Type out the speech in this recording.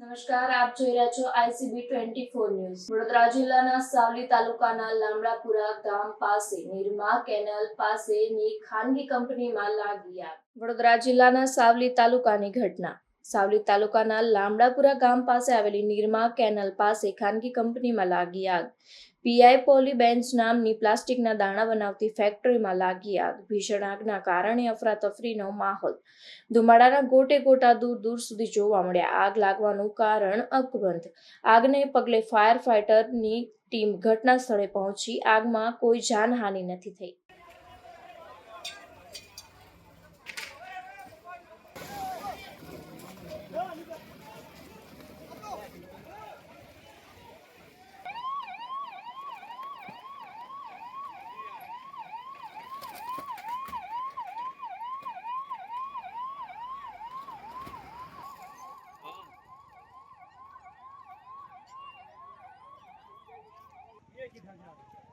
નમસ્કાર, આપ જોઈ રહ્યા છો ICB twenty four news. Vadodara જિલ્લાના સાવલી તાલુકાના લામડાપુરા ગામ પાસે નિરમા કેનાલ પાસેની ખાનગી કંપનીમાં લાગી આગ. વડોદરા જિલ્લાના સાવલી તાલુકાની ઘટના. સાવલી તાલુકાના લામડાપુરા ગામ પાસે આવેલી નિરમા કેનલ પાસે ખાનગી કંપનીમાં લાગી આગ. પીઆઈ પોલી બેન્ચ નામની પ્લાસ્ટિકના દાણા બનાવતી ફેક્ટરીમાં લાગી આગ. ભીષણ આગના કારણે અફરાતફરીનો માહોલ. ધુમાડાના ગોટે ગોટા દૂર દૂર સુધી જોવા મળ્યા. આગ લાગવાનું કારણ અકબંધ. આગને પગલે ફાયર ફાઇટરની ટીમ ઘટના સ્થળે પહોંચી. આગમાં કોઈ જાનહાનિ નથી થઈ. एक हजार